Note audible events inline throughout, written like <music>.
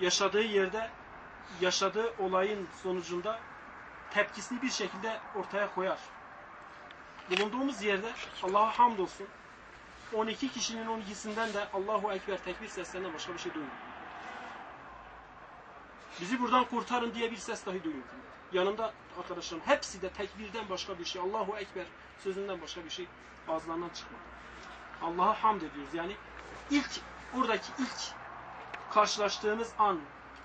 yaşadığı yerde yaşadığı olayın sonucunda tepkisini bir şekilde ortaya koyar. Bulunduğumuz yerde Allah'a hamdolsun 12 kişinin 12'sinden de Allahu Ekber tekbir seslerinden başka bir şey duymuyor. Bizi buradan kurtarın diye bir ses dahi duymuyor. Yanımda arkadaşlarım hepsi de tekbirden başka bir şey, Allahu Ekber sözünden başka bir şey ağızlarından çıkmadı. Allah'a hamd ediyoruz. Yani ilk buradaki ilk karşılaştığımız an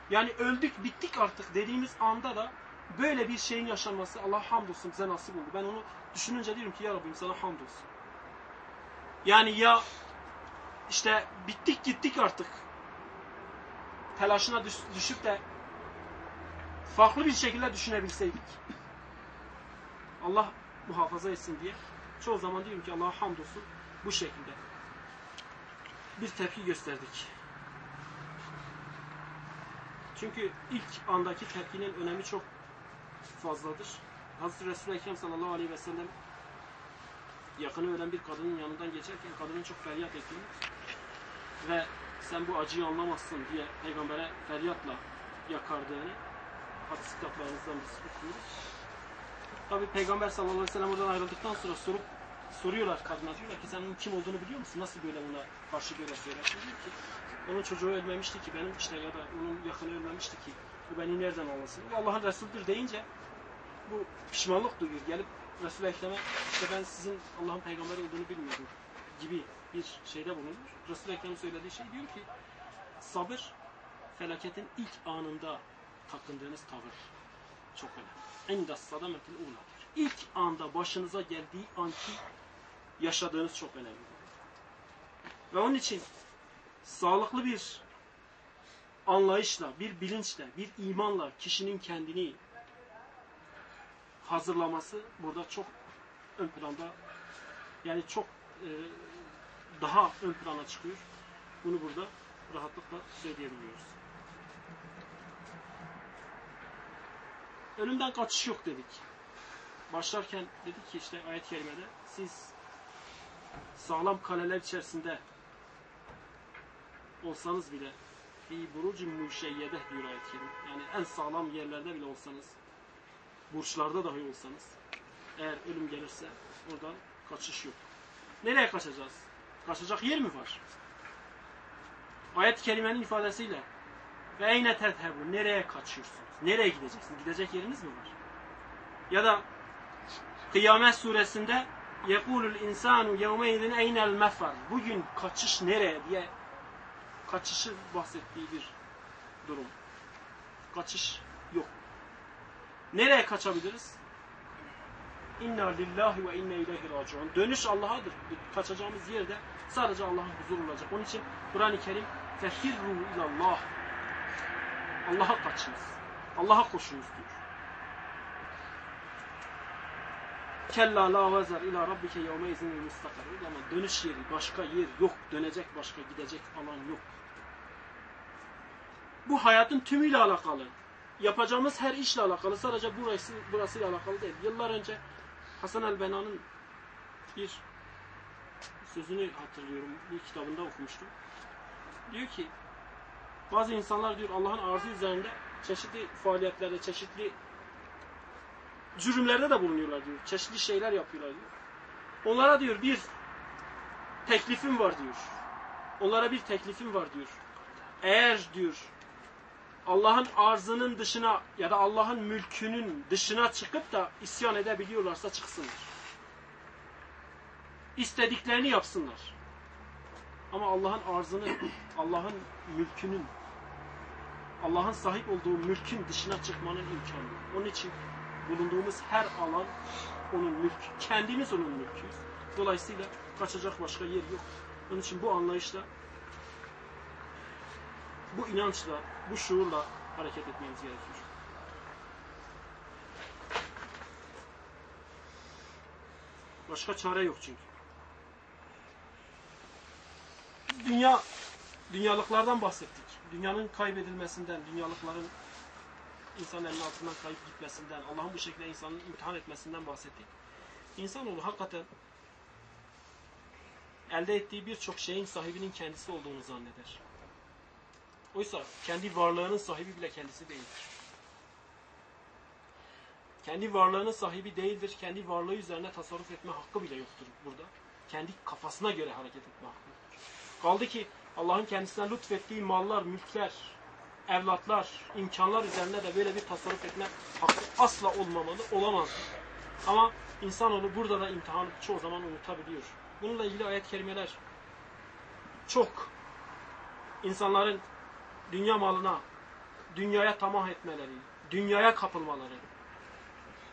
yani öldük bittik artık dediğimiz anda da böyle bir şeyin yaşanması Allah hamdolsun bize nasip oldu. Ben onu düşününce diyorum ki ya Rabbim sana hamdolsun. Yani ya işte bittik gittik artık telaşına düş- düşüp de farklı bir şekilde düşünebilseydik. Allah muhafaza etsin diye çoğu zaman diyorum ki Allah'a hamdolsun bu şekilde bir tepki gösterdik. Çünkü ilk andaki tepkinin önemi çok fazladır. Hazreti Resul-i Ekrem sallallahu aleyhi ve sellem yakını ölen bir kadının yanından geçerken kadının çok feryat ettiğini ve sen bu acıyı anlamazsın diye peygambere feryatla yakardığını hadis kitaplarımızdan biz okuyoruz. Tabi peygamber sallallahu aleyhi ve sellem oradan ayrıldıktan sonra sorup soruyorlar kadına diyorlar ki sen onun kim olduğunu biliyor musun? Nasıl böyle ona karşı söylersin? Diyor ki onun çocuğu ölmemişti ki benim işte ya da onun yakını ölmemişti ki bu beni nereden anlasın? Bu Allah'ın Resulüdür deyince bu pişmanlık duyuyor. Gelip Resul-i Ekrem'e işte ben sizin Allah'ın peygamberi olduğunu bilmiyordum gibi bir şeyde bulunur. Resul-i Ekrem'in söylediği şey diyor ki sabır felaketin ilk anında takındığınız tavır çok önemli. Endas sadametil uladır. İlk anda başınıza geldiği anki yaşadığınız çok önemli. Ve onun için sağlıklı bir anlayışla, bir bilinçle, bir imanla kişinin kendini hazırlaması burada çok ön planda yani çok e, daha ön plana çıkıyor. Bunu burada rahatlıkla söyleyebiliyoruz. Ölümden kaçış yok dedik. Başlarken dedik ki işte ayet-i kerimede siz sağlam kaleler içerisinde olsanız bile fi burucun müşeyyede diyor ayet-i kerime. Yani en sağlam yerlerde bile olsanız burçlarda dahi olsanız eğer ölüm gelirse oradan kaçış yok. Nereye kaçacağız? Kaçacak yer mi var? Ayet-i kerimenin ifadesiyle ve eyne tezhebu nereye kaçıyorsunuz? Nereye gideceksiniz? Gidecek yeriniz mi var? Ya da Kıyamet suresinde yekulul insanu yevmeydin eynel mefar bugün kaçış nereye diye kaçışı bahsettiği bir durum. Kaçış yok. Nereye kaçabiliriz? İnna lillahi ve inna ileyhi. Dönüş Allah'adır. Kaçacağımız yerde sadece Allah'ın huzuru olacak. Onun için Kur'an-ı Kerim fefirru ilallah. Allah'a kaçınız. Allah'a koşunuz diyor. Kella la vezer ila rabbike yevme izin mustakar. Ama dönüş yeri, başka yer yok. Dönecek başka, gidecek alan yok. Bu hayatın tümüyle alakalı. Yapacağımız her işle alakalı. Sadece burası burasıyla alakalı değil. Yıllar önce Hasan el-Bena'nın bir sözünü hatırlıyorum. Bir kitabında okumuştum. Diyor ki bazı insanlar diyor Allah'ın arzı üzerinde çeşitli faaliyetlerde, çeşitli cürümlerde de bulunuyorlar diyor. Çeşitli şeyler yapıyorlar diyor. Onlara diyor bir teklifim var diyor. Onlara bir teklifim var diyor. Eğer diyor Allah'ın arzının dışına ya da Allah'ın mülkünün dışına çıkıp da isyan edebiliyorlarsa çıksınlar. İstediklerini yapsınlar. Ama Allah'ın arzını, Allah'ın mülkünün, Allah'ın sahip olduğu mülkün dışına çıkmanın imkanı. Onun için bulunduğumuz her alan onun mülkü. Kendimiz onun mülküyüz. Dolayısıyla kaçacak başka yer yok. Onun için bu anlayışla, bu inançla, bu şuurla hareket etmemiz gerekiyor. Başka çare yok çünkü. Dünya, dünyalıklardan bahsettik. Dünyanın kaybedilmesinden, dünyalıkların insan elinin altından kayıp gitmesinden, Allah'ın bu şekilde insanı imtihan etmesinden bahsettik. İnsanoğlu hakikaten elde ettiği birçok şeyin sahibinin kendisi olduğunu zanneder. Oysa kendi varlığının sahibi bile kendisi değildir. Kendi varlığının sahibi değildir. Kendi varlığı üzerine tasarruf etme hakkı bile yoktur burada. Kendi kafasına göre hareket etme hakkı. Kaldı ki Allah'ın kendisine lütfettiği mallar, mülkler, evlatlar, imkanlar üzerine de böyle bir tasarruf etme hakkı asla olmamalı, olamaz. Ama insanoğlu burada da imtihanı çoğu zaman unutabiliyor. Bununla ilgili ayet kelimeler çok insanların dünya malına, dünyaya tamah etmeleri, dünyaya kapılmaları.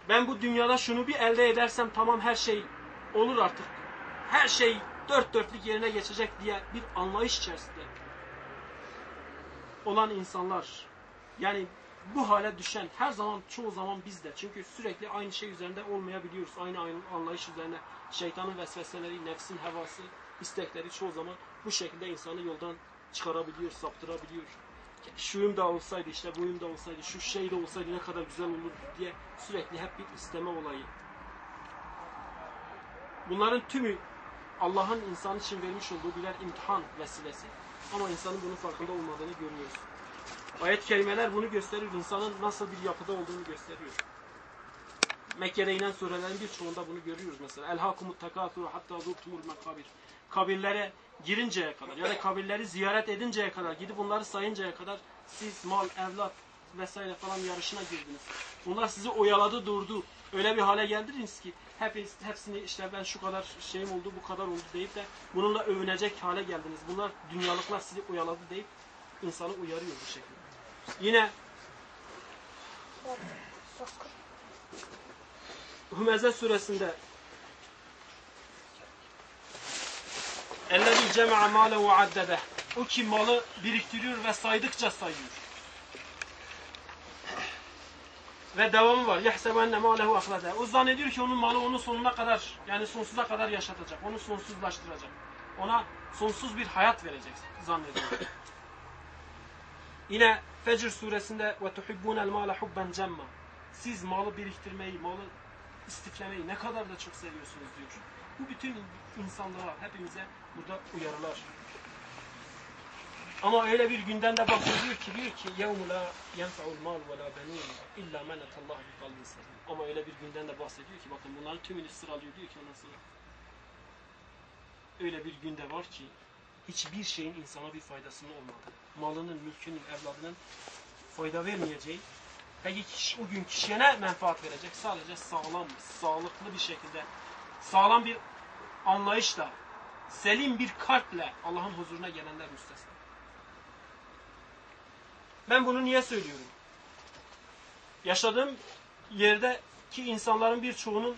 Ben bu dünyada şunu bir elde edersem tamam her şey olur artık. Her şey dört dörtlük yerine geçecek diye bir anlayış içerisinde olan insanlar yani bu hale düşen her zaman çoğu zaman bizde. Çünkü sürekli aynı şey üzerinde olmayabiliyoruz. Aynı anlayış üzerine şeytanın vesveseleri, nefsin hevası, istekleri çoğu zaman bu şekilde insanı yoldan çıkarabiliyor, saptırabiliyor. Şuyum da olsaydı işte buyum da olsaydı, şu şey de olsaydı ne kadar güzel olur diye sürekli hep bir isteme olayı. Bunların tümü Allah'ın insan için vermiş olduğu birer imtihan vesilesi. Ama insanın bunun farkında olmadığını görüyoruz. Ayet kelimeler bunu gösterir. İnsanın nasıl bir yapıda olduğunu gösteriyor. Mekke'de inen surelerin birçoğunda bunu görüyoruz mesela. Elhakumut tekaturu hatta zurtumul makabir. Kabirlere girinceye kadar ya da kabirleri ziyaret edinceye kadar, gidip bunları sayıncaya kadar siz mal, evlat vesaire falan yarışına girdiniz. Bunlar sizi oyaladı durdu Öyle bir hale geldiniz ki hep, hepsini işte ben şu kadar şeyim oldu, bu kadar oldu deyip de bununla övünecek hale geldiniz. Bunlar dünyalıklar sizi oyaladı deyip insanı uyarıyor bu şekilde. Yine Hümeze suresinde اَلَّذِي جَمَعَ مَالَ وَعَدَّدَهُ O ki malı biriktiriyor ve saydıkça sayıyor. Ve devamı var. يَحْسَبَنَّ مَالَهُ أَخْلَدَهُ O zannediyor ki onun malı onu sonuna kadar, yani sonsuza kadar yaşatacak. Onu sonsuzlaştıracak. Ona sonsuz bir hayat verecek zannediyor. Yine Fecr suresinde وَتُحِبُّونَ الْمَالَ حُبًّا جَمَّا Siz malı biriktirmeyi, malı istiflemeyi ne kadar da çok seviyorsunuz diyor. Bu bütün insanlığa, hepimize burada uyarılar. Ama öyle bir günden de bahsediyor ki diyor ki يَوْمُ لَا يَنْفَعُ الْمَالُ وَلَا بَنُونَ إِلَّا مَنَ اللّٰهِ بِقَلْبٍ سَلِيمٍ Ama öyle bir günden de bahsediyor ki bakın bunların tümünü sıralıyor diyor ki ondan sonra öyle bir günde var ki hiçbir şeyin insana bir faydasının olmadığı, malının, mülkünün, evladının fayda vermeyeceği, peki kişi, o gün kişiye ne menfaat verecek? Sadece sağlam, sağlıklı bir şekilde, sağlam bir anlayışla, selim bir kalple Allah'ın huzuruna gelenler müstesna. Ben bunu niye söylüyorum? Yaşadığım yerdeki insanların birçoğunun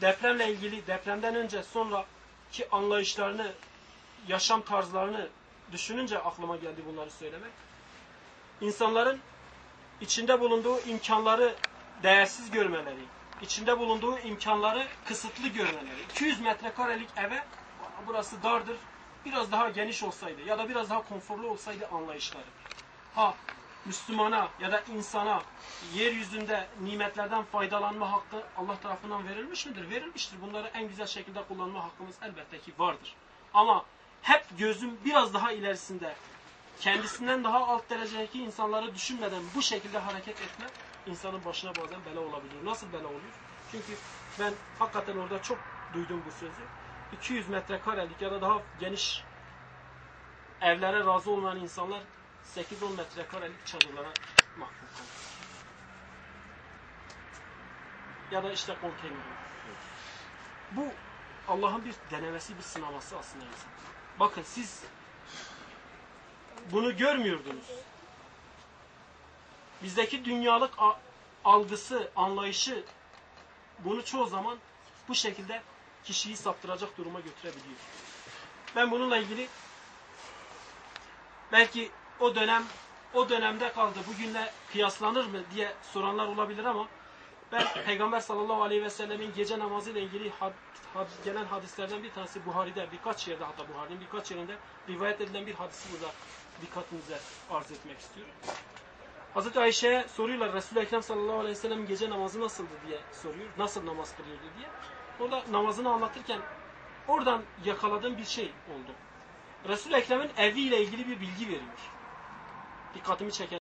depremle ilgili, depremden önce sonraki anlayışlarını, yaşam tarzlarını düşününce aklıma geldi bunları söylemek. İnsanların içinde bulunduğu imkanları değersiz görmeleri, içinde bulunduğu imkanları kısıtlı görmeleri. 200 metrekarelik eve burası dardır, biraz daha geniş olsaydı ya da biraz daha konforlu olsaydı anlayışları. Ha Müslümana ya da insana yeryüzünde nimetlerden faydalanma hakkı Allah tarafından verilmiş midir? Verilmiştir. Bunları en güzel şekilde kullanma hakkımız elbette ki vardır. Ama hep gözüm biraz daha ilerisinde kendisinden daha alt derecedeki insanları düşünmeden bu şekilde hareket etme insanın başına bazen bela olabiliyor. Nasıl bela oluyor? Çünkü ben hakikaten orada çok duydum bu sözü. 200 metrekarelik ya da daha geniş evlere razı olmayan insanlar 8-10 metrekarelik çadırlara mahkum. Ya da işte konteyner. Bu Allah'ın bir denemesi, bir sınaması aslında insan. Bakın siz bunu görmüyordunuz. Bizdeki dünyalık algısı, anlayışı bunu çoğu zaman bu şekilde kişiyi saptıracak duruma götürebiliyor. Ben bununla ilgili belki o dönem o dönemde kaldı. Bugünle kıyaslanır mı diye soranlar olabilir ama ben <coughs> Peygamber sallallahu aleyhi ve sellemin gece namazı ile ilgili had, had, gelen hadislerden bir tanesi Buhari'de birkaç yerde hatta Buhari'nin birkaç yerinde rivayet edilen bir hadisi burada dikkatinize arz etmek istiyorum. Hazreti Ayşe'ye soruyorlar Resul-i Ekrem sallallahu aleyhi ve sellem gece namazı nasıldı diye soruyor. Nasıl namaz kılıyordu diye. Orada namazını anlatırken oradan yakaladığım bir şey oldu. Resul-i Ekrem'in eviyle ilgili bir bilgi veriyor. Dikkatimi çeken